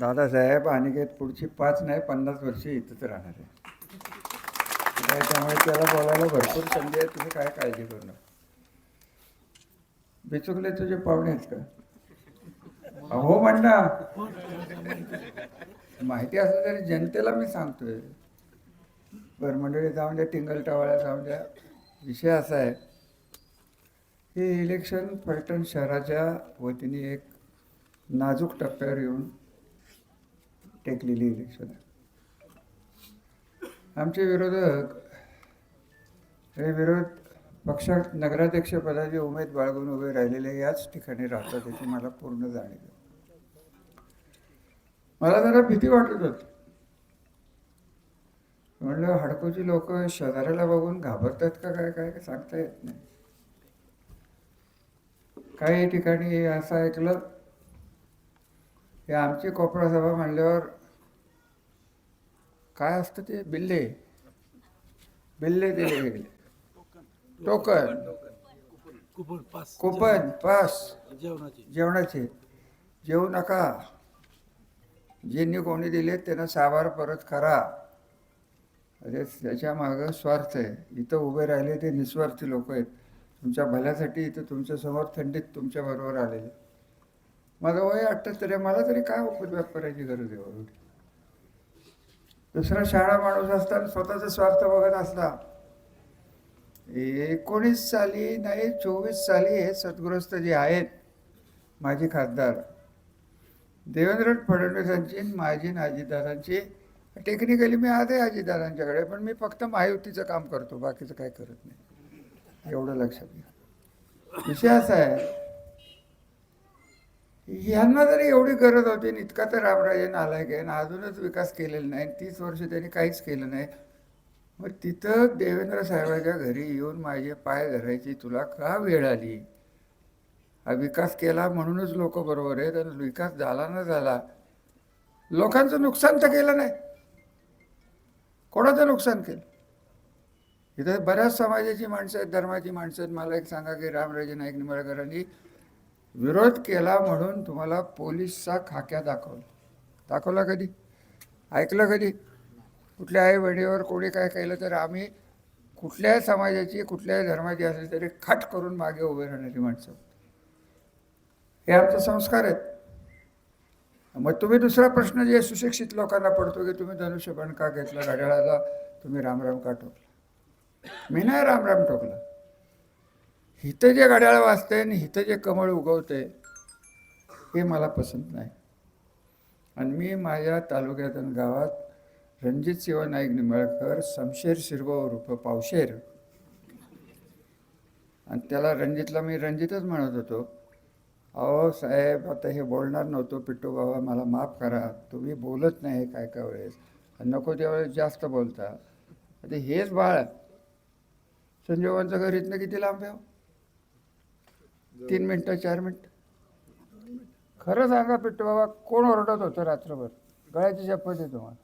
दादासाहेब अनिकेत पुढची पाच नाही पन्नास वर्षे इथंच राहणार आहे. त्याच्यामुळे त्याला बोलायला भरपूर संधी आहे. तुम्ही काय काळजी करू नका. बिचुकले तुझे पाहुणे आहेत का? हो म्हणणा माहिती असलं तरी जनतेला मी सांगतोय. बरं मंडळी जाऊन द्या टिंगल टावाळ्या जाऊन द्या. विषय असा आहे. हे इलेक्शन फलटण शहराच्या वतीने एक नाजूक टप्प्यावर येऊन टेकलेली इलेक्शन आहे. आमचे विरोधक हे विरोध पक्षात नगराध्यक्षपदाचे उमेद बाळगून उभे राहिलेले याच ठिकाणी राहतात याची मला पूर्ण जाणीव मला जरा भीती वाटत होती. म्हणलं हडकोची लोक शेजाऱ्याला बघून घाबरतात का काय काय सांगता येत नाही. काही ठिकाणी असं ऐकलं की आमची कोपरा सभा म्हणल्यावर काय असतं ते? बिल्ले. बिल्ले दिले गेले token. Coupon pass. Coupon pass. जेवणाची. जेवणाचे. जेवू नका. ज्यांनी कोणी दिले त्यांना साबार परत करा. अरे त्याच्या मागं स्वार्थ आहे. इथं उभे राहिले ते निस्वार्थी लोक आहेत. तुमच्या भल्यासाठी इथं तुमच्यासमोर थंडीत तुमच्याबरोबर आलेले. माझं वय अठ्ठ्याहत्तर आहे. मला तरी काय उपद्व्याप करायची गरज आहे? दुसरा शाळा माणूस असताना स्वतःचा स्वार्थ बघत असला एकोणीस साली नाही चोवीस साली हे सद्गृहस्थ जे आहेत माझे खासदार देवेंद्र फडणवीसांची माझी आणि टेक्निकली मी आहे आजीदारांच्याकडे पण मी फक्त महायुतीचं काम करतो बाकीचं काय करत नाही. एवढं लक्षात घ्या. विषय असा आहे ह्यांना जरी एवढी गरज होती आणि इतका तर रामराजे नालायक आहे आणि अजूनच विकास केलेला नाही तीस वर्ष त्यांनी काहीच केलं नाही. मग तिथं देवेंद्र साहेबाच्या घरी येऊन माझे पाय धरायची तुला का वेळ आली? हा विकास केला म्हणूनच लोक बरोबर आहेत आणि विकास झाला ना झाला. लोकांचं नुकसान तर केलं नाही. कोणाचं नुकसान केलं? इथं बऱ्याच समाजाची माणसं आहेत धर्माची माणसं आहेत. मला एक सांगा की रामराजे नाईक निंबाळकरांनी विरोध केला म्हणून तुम्हाला पोलीसचा खाक्या दाखवला. दाखवला कधी? ऐकलं कधी? कुठल्या आई वडीवर कोणी काय केलं तर आम्ही कुठल्याही समाजाची कुठल्याही धर्माची असली तरी खट करून मागे उभे राहणारी माणसं. हे आमचे संस्कार आहेत. मग तुम्ही दुसरा प्रश्न जे सुशिक्षित लोकांना पडतो की तुम्ही धनुष्यबाण का घेतलं घड्याळाला तुम्ही रामराम का ठोकला मी नाही रामराम ठोकला हिथं जे घड्याळ वाचते आणि हिथं जे कमळ उगवते हे मला पसंत नाही. आणि मी माझ्या तालुक्यात आणि गावात रणजित शिवा नाईक निंबाळकर समशेर शिरगाव रूप पावशेर आणि त्याला रणजितला मी रणजितच म्हणत होतो. अहो साहेब आता हे बोलणार नव्हतो पिट्टू बाबा मला माफ करा तुम्ही बोलत नाही काय काय वेळेस. नको त्यावेळेस जास्त बोलता. आता हेच बाळ संजोबांचं घर इथनं किती लांब आहे? तीन मिनटं चार मिनटं. खरं सांगा पिट्टू बाबा कोण ओरडत होतं रात्रभर? गळ्याची शपथ आहे तुम्हाला.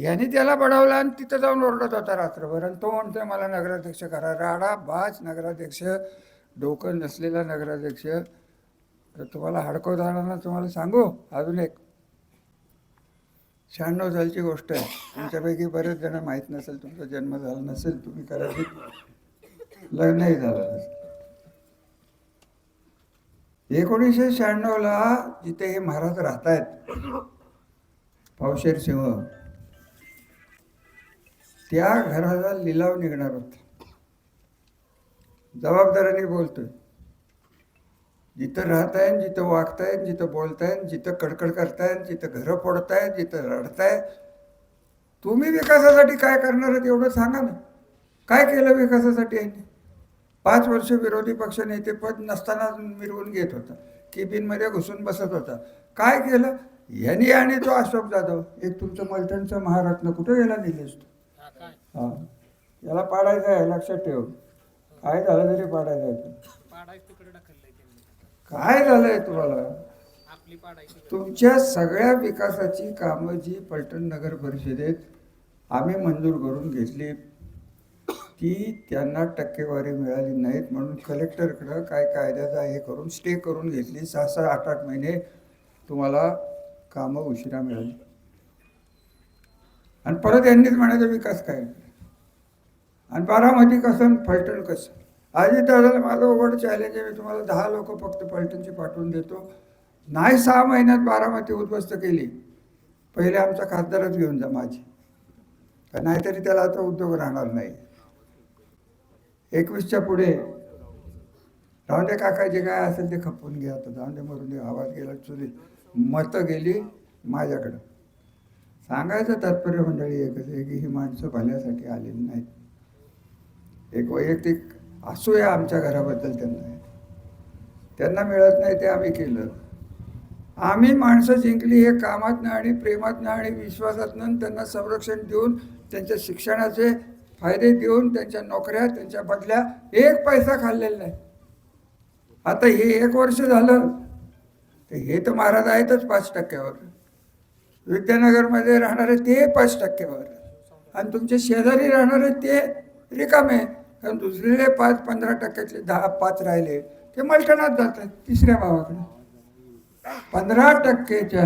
यांनी त्याला बडवला आणि तिथं जाऊन ओरडत होता रात्रभर. आणि तो म्हणतोय मला नगराध्यक्ष करा. राडा बाज नगराध्यक्ष. डोकं नसलेला नगराध्यक्ष. तर तुम्हाला हडको जाणार तुम्हाला सांगू? अजून एक. शहाण्णव सालची गोष्ट आहे. तुमच्यापैकी बरेच जण माहीत नसेल तुमचा जन्म झाला नसेल तुम्ही करायची लग्नही झालं नसेल. एकोणीसशे शहाण्णवला जिथे हे महाराज राहत आहेत पावशेर सिंह त्या घराचा लिलाव निघणार होता. जबाबदाराने बोलतोय जिथं राहताय जिथं वागतायत जिथं बोलतायत जिथं कडकड करतायत जिथं घरं फोडतायत जिथं रडतायत तुम्ही विकासासाठी काय करणार आहात एवढं सांगा ना. काय केलं विकासासाठी यांनी? पाच वर्ष विरोधी पक्ष नेतेपद नसताना मिरवून घेत होता. केबिनमध्ये घुसून बसत होता. काय केलं? यांनी आणि तो अशोक जाधव एक तुमचं मलटणचा महारत्न कुठे गेला निलेश तो हा. याला पाडायचं आहे लक्षात ठेव. काय झालं तरी पाडायचं आहे. काय झालंय तुम्हाला? तुमच्या सगळ्या विकासाची कामं जी पलटण नगर परिषदेत आम्ही मंजूर करून घेतली ती त्यांना टक्केवारी मिळाली नाहीत म्हणून कलेक्टरकडं काय कायद्याचा हे करून स्टे करून घेतली. सहा सहा आठ आठ महिने तुम्हाला कामं उशिरा मिळाली. आणि परत यांनीच म्हणायचं विकास काय? आणि बारामती कसं फलटण कसं? आधी तर माझं उघड चॅलेंज आहे मी तुम्हाला दहा लोक फक्त फलटणची पाठवून देतो. नाही सहा महिन्यात बारामती उद्ध्वस्त केली. पहिले आमचा खासदारच घेऊन जा माझी. नाहीतरी त्याला आता उद्योग राहणार नाही. एकवीसच्या पुढे. राहून दे काका जे काय असेल ते खपवून घ्या आता. जाऊन दे मरून दे. आवाज गेला चुली मतं गेली माझ्याकडं. सांगायचं तात्पर्य मंडळी एकच आहे की ही माणसं भल्यासाठी आलेली नाहीत. एक वैयक्तिक असूया आमच्या घराबद्दल त्यांना. त्यांना मिळत नाही ते आम्ही केलं. आम्ही माणसं जिंकली हे कामातनं आणि प्रेमातनं आणि विश्वासातनं त्यांना संरक्षण देऊन त्यांच्या शिक्षणाचे फायदे देऊन त्यांच्या नोकऱ्या त्यांच्या बदल्या एक पैसा खाल्लेला नाही. आता हे एक वर्ष झालं तर हे तर महाराज आहेतच पाच टक्क्यावर. विद्यानगरमध्ये राहणारे ते पाच टक्क्यावर. आणि तुमचे शेजारी राहणारे ते रिकामे कारण दुसरे पाच पंधरा टक्क्यातले दहा पाच राहिले ते मलठणात जातात तिसऱ्या भावाकडे. पंधरा टक्केच्या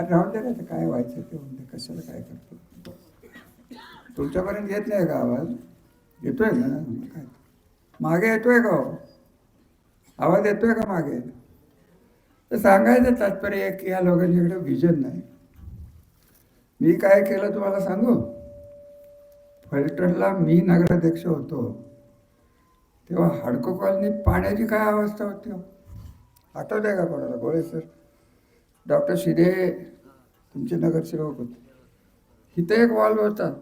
राहून दे काय व्हायचं ते म्हणते कशाला काय करतो? तुमच्यापर्यंत येत नाही का आवाज? येतोय ना? काय? मागे येतोय का हो? आवाज येतोय का मागे? तर सांगायचं तात्पर्य की या लोकांच्याकडे विजन नाही. मी काय केलं तुम्हाला सांगू? फलटणला मी नगराध्यक्ष होतो. तेव्हा हडको कॉलनी पाण्याची काय अवस्था होती? आठवते आठवत आहे का कोणाला? गोळे सर. डॉक्टर शिदे तुमचे नगरसेवक होते. इथं एक वॉल्व होता.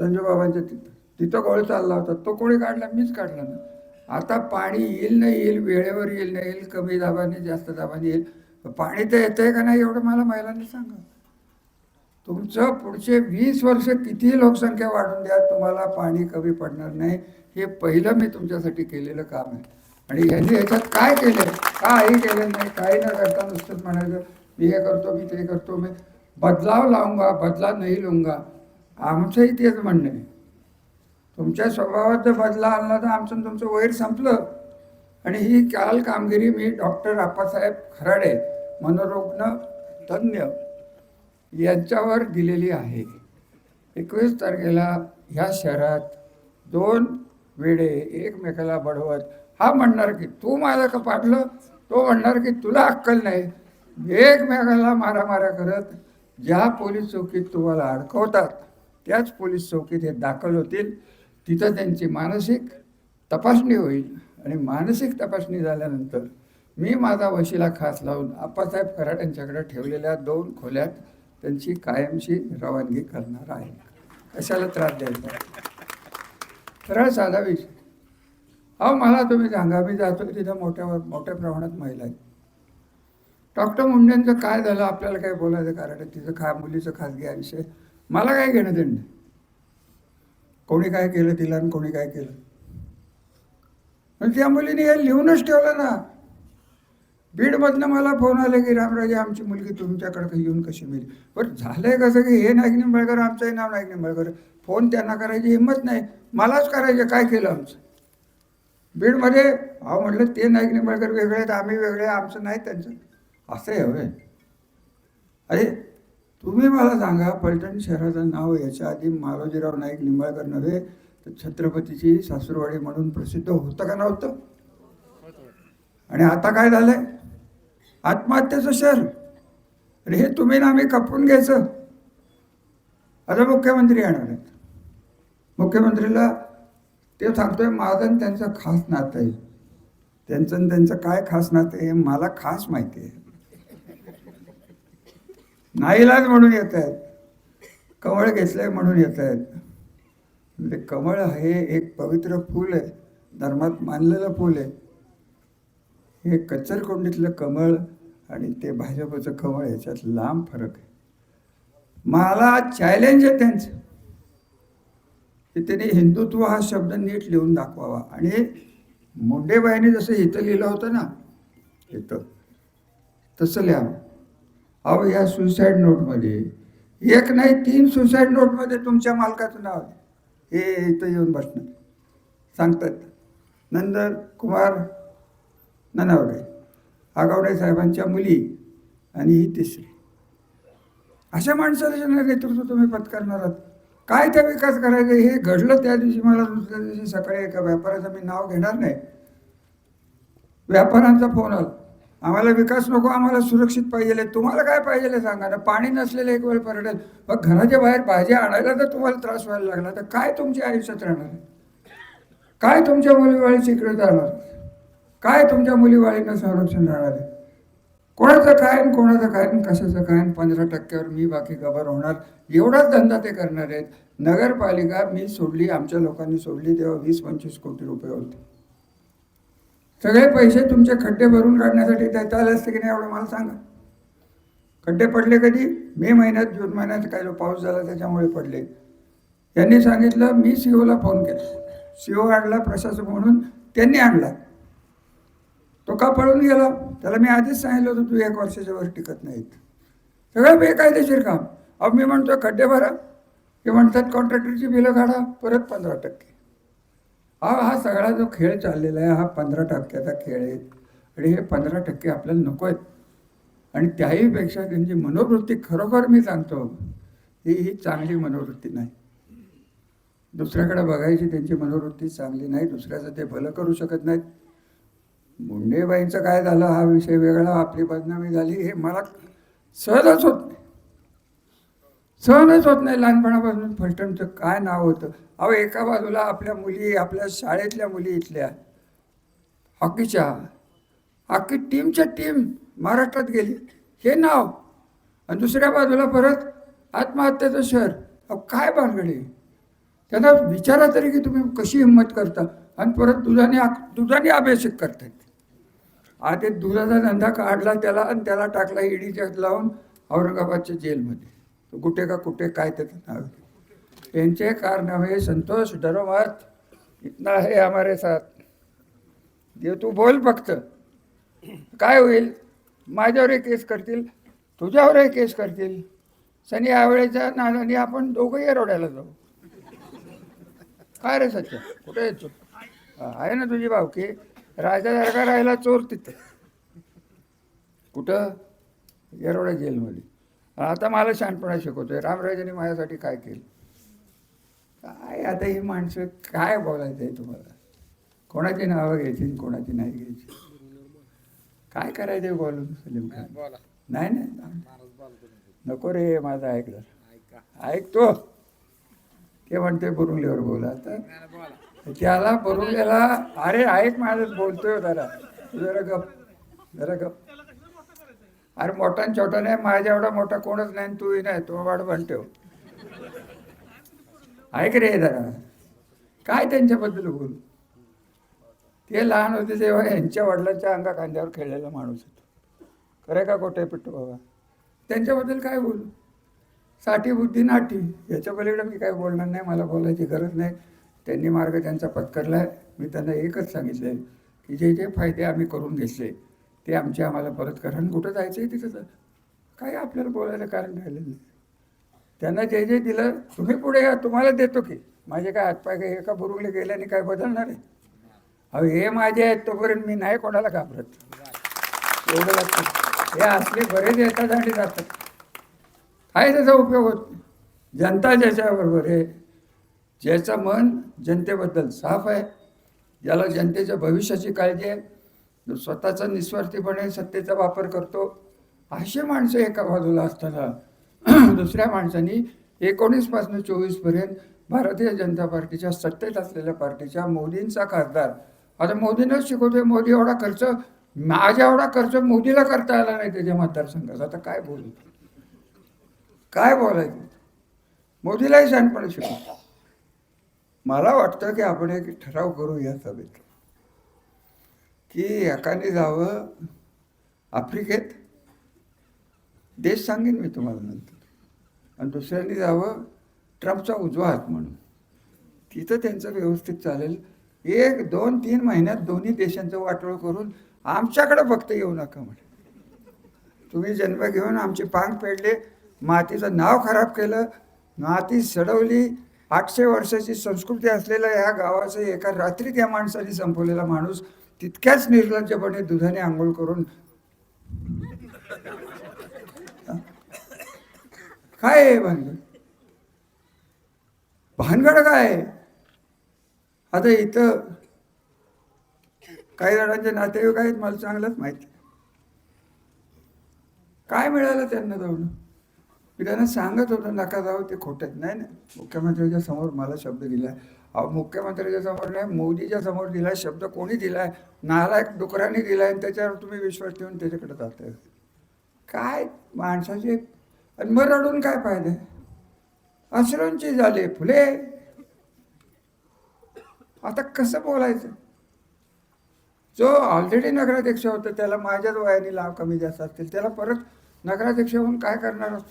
संजूबाबांच्या तिथं तिथं गोळ चालला होता. तो कोणी काढला? मीच काढला ना. आता पाणी येईल नाही येईल वेळेवर येईल नाही येईल कमी दाबाने जास्त दाबाने येईल. पाणी तर येतंय का नाही एवढं मला महिलांनी सांगा. तुमचं पुढचे वीस वर्ष किती लोकसंख्या वाढून द्या तुम्हाला पाणी कमी पडणार नाही. हे पहिलं मी तुमच्यासाठी केलेलं काम आहे. आणि यांनी ह्याच्यात काय केलं? काही केलं नाही. काही न करता नुसतंच म्हणायचं मी हे करतो मी ते करतो मी बदलाव लावूंगा बदला नाही लुंगा. आमचंही तेच म्हणणं आहे. तुमच्या स्वभावात जर बदला आणला तर आमचं तुमचं वैर संपलं. आणि ही काल कामगिरी मी डॉक्टर आप्पासाहेब खराडे मनोरुग्ण तज्ज्ञ यांच्यावर दिलेली आहे. एकवीस तारखेला ह्या शहरात दोन वेडे एकमेकाला बडवत हा म्हणणार की तू माझं का पाठलं तो म्हणणार की तुला अक्कल नाही. एकमेकाला मारामाऱ्या करत ज्या पोलीस चौकीत तुम्हाला अडकवतात त्याच पोलीस चौकीत हे दाखल होतील. तिथं त्यांची मानसिक तपासणी होईल. आणि मानसिक तपासणी झाल्यानंतर मी माझा वशिला खास लावून आप्पासाहेब कराड यांच्याकडे ठेवलेल्या दोन खोल्यात त्यांची कायमची रवानगी करणार आहे. कशाला त्रास द्यायचा? सरळ साधा विषय. अहो मला तुम्ही सांगा मी जातो तिथं मोठ्या मोठ्या प्रमाणात महिला आहेत. डॉक्टर मुंडेंचं काय झालं? आपल्याला काय बोलायचं कारण? तिचं खा मुलीचं खासगी आयुष्य मला काय घेणं देणं? कोणी काय केलं तिला आणि कोणी काय केलं? पण त्या मुलीने हे लिहूनच ठेवलं ना. बीडमधनं मला फोन आले की रामराजे आमची मुलगी तुमच्याकडे येऊन कशी मिळेल बरं झालंय कसं की हे नाईक निंबाळकर आमचंही नाव नाईक निंबाळकर. फोन त्यांना करायची हिंमत नाही. मलाच करायचे काय केलं आमचं? बीडमध्ये अहो म्हटलं ते नाईक निंबाळकर वेगळे आहेत आम्ही वेगळे आमचं नाही त्यांचं. असं आहे अरे तुम्ही मला सांगा पलटण शहराचं नाव याच्या आधी मालोजीराव नाईक निंबाळकर नव्हे तर छत्रपतीची सासूरवाडी म्हणून प्रसिद्ध होतं का नव्हतं? आणि आता काय झालंय? आत्महत्येचं शहर. अरे हे तुम्ही ना आम्ही कपून घ्यायचं. आता मुख्यमंत्री येणार आहेत. मुख्यमंत्रीला ते सांगतोय माझं आणि त्यांचं खास नातं आहे. त्यांचं आणि त्यांचं काय खास नातं आहे हे मला खास माहिती आहे. नाईलाज म्हणून येत आहेत कमळ घेतलंय म्हणून येत आहेत म्हणजे कमळ हे एक पवित्र फूल आहे. धर्मात मानलेलं फूल आहे. हे कच्चरकोंडीतलं कमळ आणि ते भाजपचं कमळ याच्यात लांब फरक आहे. मला चॅलेंज आहे त्यांचं. की त्यांनी हिंदुत्व हा शब्द नीट लिहून दाखवावा. आणि मुंडेबाईने जसं इथं लिहिलं होतं ना इथं तसं लिहा. अहो या सुसाईड नोटमध्ये एक नाही तीन सुसाईड नोटमध्ये तुमच्या मालकाचं नाव आहे. हे इथं येऊन बसणार. सांगतात. नंदर कुमार ननावडे आगावडे साहेबांच्या मुली आणि ही तिसरी. अशा माणसाचं नेतृत्व तुम्ही पत्करणार आहात काय त्या विकास करायचा? हे घडलं त्या दिवशी मला दुसऱ्या दिवशी सकाळी एका व्यापाऱ्याचं मी नाव घेणार नाही. व्यापाऱ्यांचा फोन आला. आम्हाला विकास नको आम्हाला सुरक्षित पाहिजे तुम्हाला काय पाहिजे सांगा ना? पाणी नसलेलं एक वेळ परडेल मग घराच्या बाहेर भाज्या आणायला तर तुम्हाला त्रास व्हायला लागला. तर काय तुमच्या आयुष्यात राहणार? आहे काय तुमच्या मुलीवाळी सिक्रेट जाणार? काय तुमच्या मुलीवाळींना संरक्षण राहणार आहे? कोणाचं काय आणि कोणाचं काय आणि कशाचं काय आणि पंधरा टक्क्यावर मी बाकी गबर होणार. एवढाच धंदा ते करणार आहेत. नगरपालिका मी सोडली आमच्या लोकांनी सोडली तेव्हा वीस पंचवीस कोटी रुपये होते. सगळे पैसे तुमचे खड्डे भरून काढण्यासाठी देता आले असते की नाही एवढं मला सांगा. खड्डे पडले कधी? मे महिन्यात जून महिन्यात काय जो पाऊस झाला त्याच्यामुळे पडले. यांनी सांगितलं मी सी ओला फोन केला. सी ओ आणला प्रशासक म्हणून त्यांनी आणला. तो का पळून गेला? त्याला मी आधीच सांगितलं होतं तू एक वर्षाच्या वर टिकत नाहीत. सगळं बेकायदेशीर काम. अहो मी म्हणतो खड्डे भरा. ते म्हणतात कॉन्ट्रॅक्टरची बिलं काढा परत पंधरा टक्के. हा हा सगळा जो खेळ चाललेला आहे हा पंधरा टक्क्याचा खेळ आहे. आणि हे पंधरा टक्के आपल्याला नको आहेत. आणि त्याहीपेक्षा त्यांची मनोवृत्ती खरोखर मी सांगतो ही ही चांगली मनोवृत्ती नाही. दुसऱ्याकडे बघायची त्यांची मनोवृत्ती चांगली नाही दुसऱ्याचं ते भलं करू शकत नाहीत. मुंडेबाईंचं काय झालं हा विषय वेगळा आपली बदनामी झाली हे मला सहजच होत नाही. सहनच होत नाही. लहानपणापासून फलटणचं काय नाव होतं? अहो एका बाजूला आपल्या मुली आपल्या शाळेतल्या मुली इथल्या. हॉकीच्या. हॉकी टीमच्या टीम महाराष्ट्रात गेली. हे नाव. आणि दुसऱ्या बाजूला परत आत्महत्येचं शहर. अहो काय भानगडे. त्यांना विचारा तरी की तुम्ही कशी हिंमत करता. आणि परत दुधाने आक- दुधाने अभिषेक करतात आता दुधाचा धंदा काढला त्याला आणि त्याला टाकला ईडीच्या लावून औरंगाबादच्या जेलमध्ये. कुठे का कुठे काय त्याचं नाव. त्यांचे त्यांचे कारनामे संतोष डरो मत इतना है हमारे साथ. देव तू बोल फक्त. काय होईल? माझ्यावरही केस करतील? तुझ्यावरही केस करतील? सनी यावेळेच्या नादाने आपण दोघंही रोडायला जाऊ. काय रे सच्चा कुठे आहे चोर आहे ना तुझी भावकी. राजासारखा राहिला चोर तिथं. कुठं? येरोडा जेलमध्ये. आता मला शहाणपणा शिकवतोय. रामराजाने माझ्यासाठी काय केलं? काय आता ही माणसं काय बोलायचं आहे तुम्हाला? कोणाची नावं घ्यायची कोणाची नाही घ्यायची? काय करायचं आहे बोलून सलीम खान? बोला. नाही नाही. नको रे माझा ऐक जरा. ऐकतो ते. म्हणते बुरुंगलीवर बोला. तर बोला. त्याला बुरुंगलेला अरे ऐक माझं बोलतोय जरा. जरा गप. जरा गप. अरे मोठा छोटा नाही माझ्या एवढा मोठा कोणच नाही आणि तूही नाही तो वाढ बनतो. ऐक रे जरा? काय त्यांच्याबद्दल बोल? ते लहान होते तेव्हा यांच्या वडिलांच्या अंगा कांद्यावर खेळलेला माणूस होतो. खरं का कोठे पिट्टू बाबा? त्यांच्याबद्दल काय बोलू? साठी बुद्धी नाटी याच्या पलीकडे मी काय बोलणार नाही मला बोलायची गरज नाही. त्यांनी मार्ग त्यांचा पत्करला आहे मी त्यांना एकच सांगितलं की जे जे फायदे आम्ही करून घेतले ते आमचे आम्हाला परत करा. आणि कुठं जायचं आहे तिथं जा. काही आपल्याला बोलायला कारण राहिलेलं नाही. त्यांना जे जे दिलं तुम्ही पुढे या तुम्हाला देतो की. माझे काय हातपाय काय एका बुरुंगले गेल्याने काय बदलणार आहे? अहो हे माझे आहेत तोपर्यंत मी नाही कोणाला घाबरत. एवढं लागतं हे असले बरेच येतात आणि जातात. काय त्याचा उपयोग होत नाही? जनता ज्याच्याबरोबर आहे ज्याचं मन जनतेबद्दल साफ आहे ज्याला जनतेच्या भविष्याची काळजी आहे जो स्वतःचा निस्वार्थीपणे सत्तेचा वापर करतो असे माणसं एका बाजूला असताना दुसऱ्या माणसांनी एकोणीसपासून चोवीसपर्यंत भारतीय जनता पार्टीच्या सत्तेत असलेल्या पार्टीच्या मोदींचा खासदार. आता मोदीनंच शिकवतोय मोदी एवढा खर्च माझ्या एवढा खर्च मोदीला करता आला नाही त्याच्या मतदारसंघात. आता काय बोलू? काय बोलायचं? मोदीलाही शहाणपणे शिकवतो. मला वाटतं की आपण एक ठराव करू या सभेत. की एकाने जावं आफ्रिकेत. देश सांगेन मी तुम्हाला नंतर. आणि दुसऱ्याने जावं ट्रम्पचा उजवा हात म्हणून. तिथं त्यांचं व्यवस्थित चालेल. एक दोन तीन महिन्यात दोन्ही देशांचं वाटोळ करून आमच्याकडे फक्त येऊ नका म्हणे. तुम्ही जन्म घेऊन आमची पांग पेडले मातीचं नाव खराब केलं माती सडवली आठशे वर्षाची संस्कृती असलेल्या ह्या गावाचं एका रात्रीत या माणसाने संपवलेला माणूस तितक्याच निर्लज्जपणे दुधाने आंघोळ करून काय आहे भानगड? भानगड काय आहे? आता इथं काही जणांचे नातेवाईक आहेत मला चांगलंच माहिती काय मिळालं त्यांना जाऊन? मी त्यांना सांगत होतो नका जाऊ ते खोट्यात नाही नाही. मुख्यमंत्र्यांच्या समोर मला शब्द दिला. अहो मुख्यमंत्र्याच्या समोर नाही मोदीच्या समोर दिला शब्द कोणी दिलाय? नालायक डुकरांनी दिलाय आणि त्याच्यावर तुम्ही विश्वास ठेवून त्याच्याकडे जाताय. काय माणसाचे आणि मग रडून काय फायदे? अश्रूंची झाले फुले. आता कसं बोलायचं? जो ऑलरेडी नगराध्यक्ष होता त्याला माझ्याच वयाने लाभ कमी जास्त असतील त्याला परत नगराध्यक्ष होऊन काय करणार होत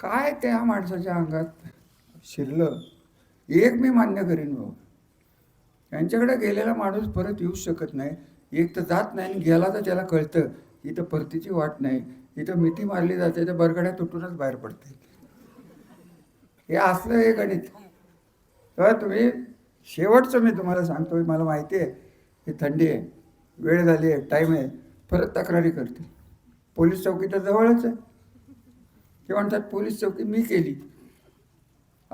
काय त्या माणसाच्या अंगात शिरलं? एक मी मान्य करीन भाऊ. त्यांच्याकडे गेलेला माणूस परत येऊ शकत नाही. एक तर जात नाही आणि गेला तर त्याला कळतं. इथं परतीची वाट नाही. इथं मिठी मारली जाते तर बरगड्या तुटूनच बाहेर पडते. हे असलं हे गणित. तेव्हा तुम्ही शेवटचं मी तुम्हाला सांगतो मला माहिती आहे. ही थंडी आहे. वेळ झाली आहे टाईम आहे. परत तक्रारी करते पोलीस चौकी तर जवळच आहे. ते म्हणतात पोलीस चौकी मी केली.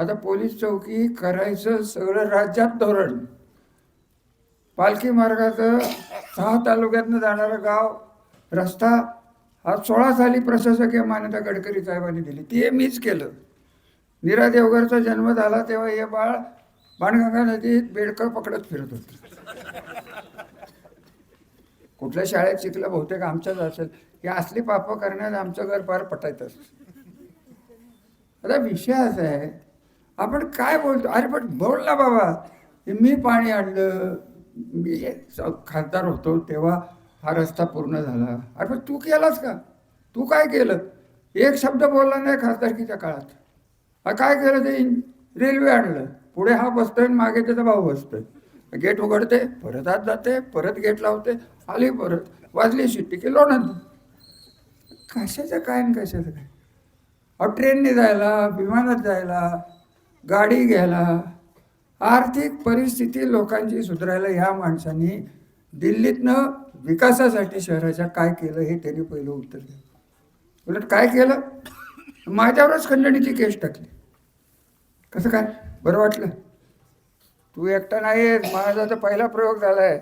आता पोलीस चौकी करायचं सगळं राज्यात धोरण. पालखी मार्गाचं सहा तालुक्यातनं जाणारं गाव रस्ता हा सोळा साली प्रशासकीय मान्यता गडकरी साहेबांनी दिली. ती हे मीच केलं. नीरा देवगरचा जन्म झाला तेव्हा हे बाळ बाणगंगा नदीत बेडकळ पकडत फिरत होते. कुठल्या शाळेत शिकलं बहुतेक आमच्याच असेल. हे असली पापं करण्यात आमचं घर फार पटायचं आता विषय असा आहे आपण काय बोलतो? अरे पण बोल ना बाबा. मी पाणी आणलं. मी खासदार होतो तेव्हा हा रस्ता पूर्ण झाला. अरे पण तू केलास का? तू काय केलं? एक शब्द बोलला नाही खासदारकीच्या काळात. काय केलं ते? रेल्वे आणलं. पुढे हा बसतोय आणि मागे त्याचा भाऊ बसतोय. गेट उघडते परत आत जाते परत गेट लावते आली परत. वाजली शिट्टी की लोणंद. कशाचं काय आणि कशाचं काय? अहो ट्रेनने जायला विमानात जायला गाडी घ्यायला. आर्थिक परिस्थिती लोकांची सुधारायला ह्या माणसांनी दिल्लीतनं विकासासाठी शहराच्या काय केलं हे त्यांनी पहिलं उत्तर दिलं. उलट काय केलं? माझ्यावरच खंडणीची केस टाकली. कसं काय? बरं वाटलं? तू एकटा नाही आहेस माझा तर पहिला प्रयोग झाला आहे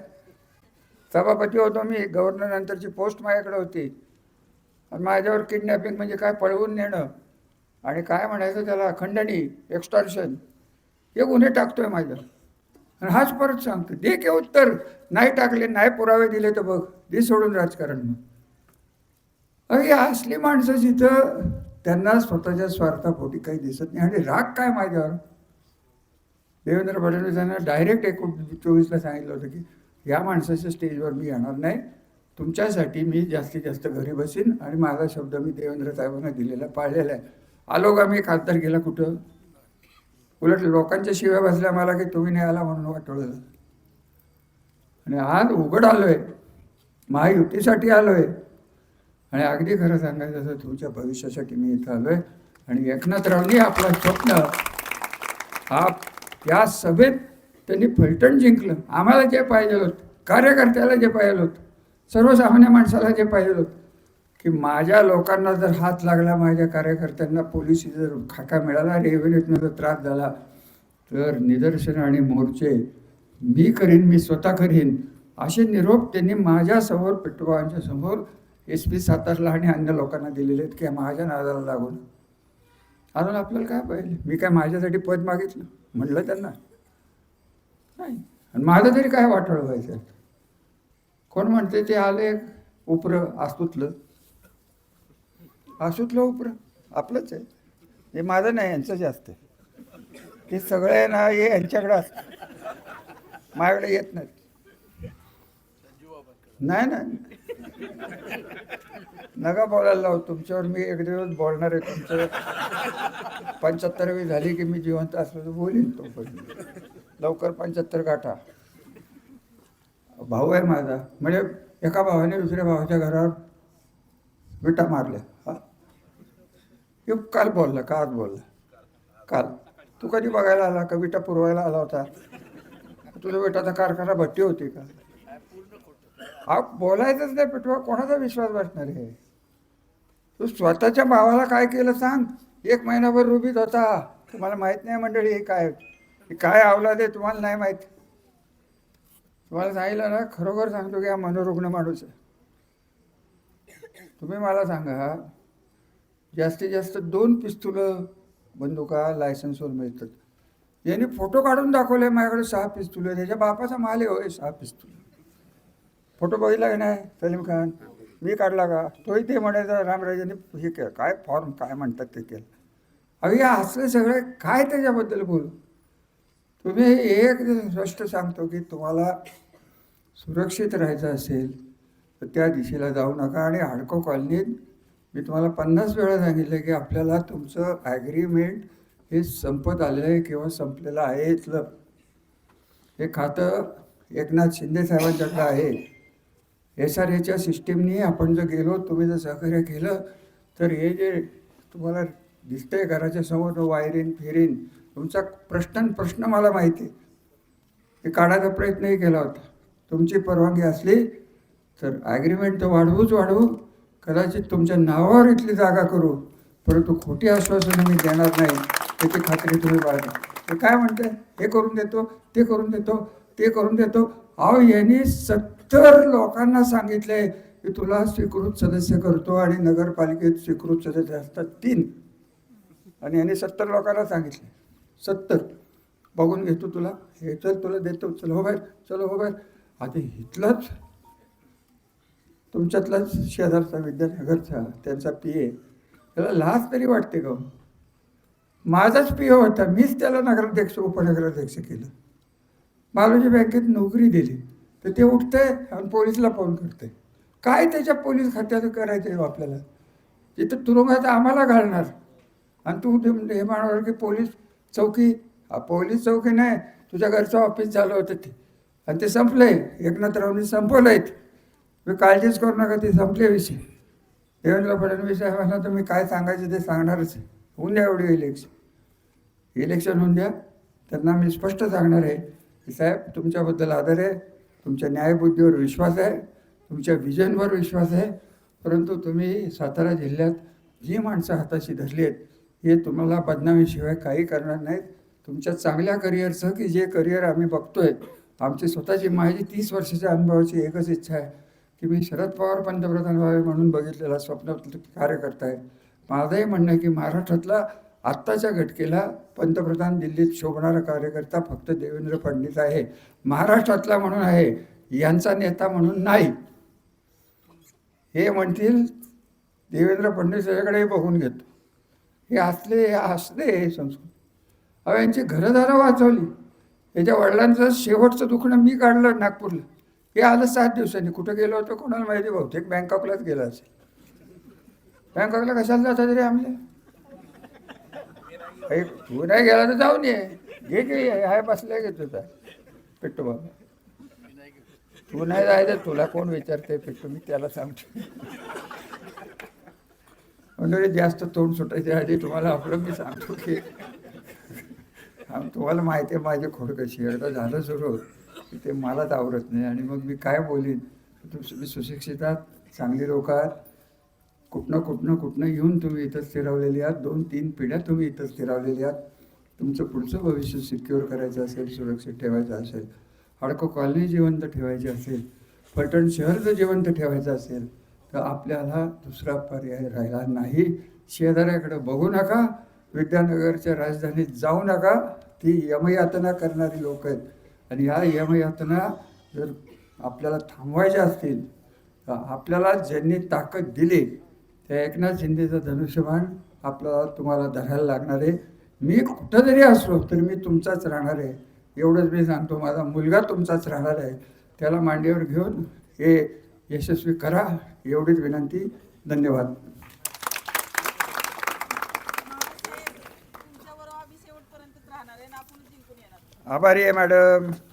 सभापती होतो मी. गव्हर्नर नंतरची पोस्ट माझ्याकडे होती. आणि माझ्यावर किडनॅपिंग म्हणजे काय? पळवून नेणं. आणि काय म्हणायचं त्याला खंडणी एक्स्टॉर्शन हे गुन्हे टाकतोय माझं. आणि हाच परत सांगतो दे के उत्तर. नाही टाकले नाही पुरावे दिले तर बघ दे सोडून राजकारण मग. अरे असली माणसं जिथं त्यांना स्वतःच्या स्वार्थापोटी काही दिसत नाही. आणि राग काय माझ्यावर? देवेंद्र फडणवीस यांना डायरेक्ट एकूण चोवीसला सांगितलं होतं की या माणसाच्या स्टेजवर मी येणार नाही. तुमच्यासाठी मी जास्तीत जास्त घरी बसीन आणि माझा शब्द मी देवेंद्र साहेबांना दिलेला पाळलेला आहे. आलो का मी खासदार गेला कुठं? उलट लोकांच्या शिव्या बसल्या मला की तुम्ही नाही आला म्हणून वाटवलं आणि आज उघड आलोय. महायुतीसाठी आलोय. आणि अगदी खरं सांगायचं असं तुमच्या भविष्यासाठी मी इथं आलोय. आणि एकनाथ एकनाथरावनी आपला स्वप्न हा या सभेत त्यांनी फलटण जिंकलं. आम्हाला जे पाहिजे होतं कार्यकर्त्याला जे पाहिजे होतं सर्वसामान्य माणसाला जे पाहिजे होतं की माझ्या लोकांना जर हात लागला माझ्या कार्यकर्त्यांना पोलीस जर खाका मिळाला रेव्हेन्यूतनं जर त्रास झाला तर निदर्शन आणि मोर्चे मी करीन मी स्वतः करीन असे निरोप त्यांनी माझ्यासमोर पेट्रोबांच्या समोर एस पी सातारला आणि अन्य लोकांना दिलेले आहेत की माझ्या नादाला लागून. अजून आपल्याला काय पाहिजे? मी काय माझ्यासाठी पद मागितलं? म्हणलं त्यांना. नाही. आणि माझं तरी काय वाटोळ व्हायचं? कोण म्हणते ते आले? उपर आसूतलं आसूतलं उपर आपलंच आहे. हे माझं नाही यांचं जास्त आहे. ते सगळे ना हे यांच्याकडे असतं. माझ्याकडे येत नाहीत. नाही नाही. नका बोलायला लावू. तुमच्यावर मी एक दिवस बोलणार आहे. तुमचं पंच्याहत्तरावी झाली की मी जिवंत असलो तर बोलीन पण लवकर पंच्याहत्तर गाठा. भाऊ आहे माझा. म्हणजे एका भावाने दुसऱ्या भावाच्या घरावर विटा मारल्या. हा? हे काल बोलला का आज बोलला. काल. तू कधी बघायला आला? का विटा पुरवायला आला होता? तुझ्या विटाचा कारखाना भट्टी होती का? हा बोलायचंच नाही पेटवा कोणाचा विश्वास बसणार आहे? तू स्वतःच्या भावाला काय केलं सांग? एक महिनाभर रुबीत होता. तुम्हाला माहीत नाही मंडळी हे काय? हे काय आवला ते तुम्हाला नाही माहीत. तुम्हाला सांगितलं ना खरोखर सांगतो की हा मनोरुग्ण माणूस आहे. तुम्ही मला सांगा जास्तीत जास्त दोन पिस्तुलं बंदुका लायसन्सवर मिळतात. यांनी फोटो काढून दाखवले माझ्याकडे सहा पिस्तुलं. त्याच्या बापाचा माल आहे होय सहा पिस्तुलं. फोटो बघितला की नाही सलीम खान? मी काढला का? तोही ते म्हणायचा रामराजांनी हे केलं. काय फॉर्म काय म्हणतात ते केलं. अहो हे असले सगळे काय त्याच्याबद्दल बोलू? तुम्ही एक स्पष्ट सांगतो की तुम्हाला सुरक्षित राहायचं असेल तर त्या दिशेला जाऊ नका आणि हाडको कॉलनीत मी तुम्हाला पन्नास वेळा सांगितलं की आपल्याला तुमचं ॲग्रीमेंट हे संपत आलेलं आहे किंवा संपलेलं आहे इथलं हे खातं एकनाथ शिंदे साहेबांच्याकडं आहे. एस आर एच्या सिस्टीमनी आपण जर गेलो तुम्ही जर सहकार्य केलं तर हे जे तुम्हाला दिसतंय घराच्या समोर वायरीन फिरीन तुमचा प्रश्न प्रश्न मला माहिती आहे. ते काढायचा प्रयत्नही केला होता. तुमची परवानगी असली तर ॲग्रीमेंट तर वाढवूच वाढवू. कदाचित तुमच्या नावावर इथली जागा करू परंतु खोटी आश्वासनं मी देणार नाही त्याची खात्री तुम्ही बाळगा. ते काय म्हणते? हे करून देतो ते करून देतो ते करून देतो. अहो यांनी सत्तर लोकांना सांगितले की तुला स्वीकृत सदस्य करतो आणि नगरपालिकेत स्वीकृत सदस्य असतात तीन. आणि यांनी सत्तर लोकांना सांगितले सत्तर. बघून घेतो तुला. हे चल तुला देतो. चल हो बाहेर चल हो बाहेर. आता इथलाच तुमच्यातलाच शेजारचा विद्यानगरचा त्यांचा पी ए त्याला लाच तरी वाटते का हो? माझाच पी होता मीच त्याला नगराध्यक्ष उपनगराध्यक्ष केलं. मालोजी बँकेत नोकरी दिली तर ते उठतंय आणि पोलिसला फोन करते काय त्याच्या पोलीस खात्यात करायचं आहे हो आपल्याला? तिथं तुरुंगात आम्हाला घालणार. आणि तू हे म्हणणार की पोलीस चौकी हा पोलीस चौकी नाही तुझ्या घरचं ऑफिस झालं होतं ते. आणि ते संपलंय. एकनाथरावनी संपवलंय. तुम्ही काळजीच करू नका ते संपले विषय. देवेंद्र फडणवीस साहेबांना तुम्ही काय सांगायचे ते सांगणारच आहे. होऊन द्या एवढी इलेक्शन इलेक्शन होऊन द्या. त्यांना मी स्पष्ट सांगणार आहे की साहेब तुमच्याबद्दल आदर आहे तुमच्या न्यायबुद्धीवर विश्वास आहे तुमच्या विजनवर विश्वास आहे परंतु तुम्ही सातारा जिल्ह्यात जी माणसं हाताशी धरली आहेत हे तुम्हाला बदनामीशिवाय काही करणार नाहीत. तुमच्या चांगल्या करिअरचं की जे करिअर आम्ही बघतोय आमची स्वतःची माझी तीस वर्षाच्या अनुभवाची एकच इच्छा आहे. की मी शरद पवार पंतप्रधान व्हावे म्हणून बघितलेला स्वप्न कार्यकर्ता आहे माझंही म्हणणं आहे की महाराष्ट्रातला आत्ताच्या घटकेला पंतप्रधान दिल्लीत शोभणारा कार्यकर्ता फक्त देवेंद्र फडणवीस आहे. महाराष्ट्रातला म्हणून आहे यांचा नेता म्हणून नाही. हे म्हणतील देवेंद्र फडणवीस याच्याकडेही बघून घेतो. हे असले हे असले हे संस्कृत. अहो यांची घरदारं वाचवली. याच्या वडिलांचं शेवटचं दुखणं मी काढलं नागपूरला. हे आलं सात दिवसांनी. कुठं गेलो होतो कोणाला माहिती? बहुतेक बँकॉकलाच गेला असेल. बँकॉकला कशाला जातो तरी आमले अरे, तू नाही गेला तर जाऊन ये. घे घे हाय बसल्या घेतो होता पिट्टू बाबा तू नाही जायचं तुला कोण विचारते पिट्टू? मी त्याला सांगतो. म्हणजे जास्त तोंड सुटायच्या आधी तुम्हाला आपलं मी सांगतो की तुम्हाला माहिती आहे माझी खोड कशी एकदा झालं सुरू. की ते मलाच आवडत नाही. आणि मग मी काय बोलीन? तुम्ही सुशिक्षित आहात चांगली लोक आहात. कुठनं कुठनं कुठनं येऊन तुम्ही इथं स्थिरावलेली आहात? दोन तीन पिढ्या तुम्ही इथं स्थिरावलेली आहात. तुमचं पुढचं भविष्य सिक्युअर करायचं असेल सुरक्षित ठेवायचं असेल हडको कॉलनी जिवंत ठेवायची असेल पलटण शहर जर जिवंत ठेवायचं असेल तर आपल्याला दुसरा पर्याय राहिला नाही. शेजाऱ्याकडे बघू नका. विद्यानगरच्या राजधानीत जाऊ नका. ती यमयातना करणारी लोक आहेत. आणि ह्या यमयातना जर आपल्याला थांबवायच्या असतील तर आपल्याला ज्यांनी ताकद दिली त्या एकनाथ शिंदेचं धनुष्यबाण आपल्याला तुम्हाला धरायला लागणार आहे. मी कुठं जरी असलो तरी मी तुमचाच राहणार आहे. एवढंच मी सांगतो माझा मुलगा तुमचाच राहणार आहे. त्याला मांडीवर घेऊन हे यशस्वी करा एवढीच विनंती. धन्यवाद. तुमच्याबरोबर आम्ही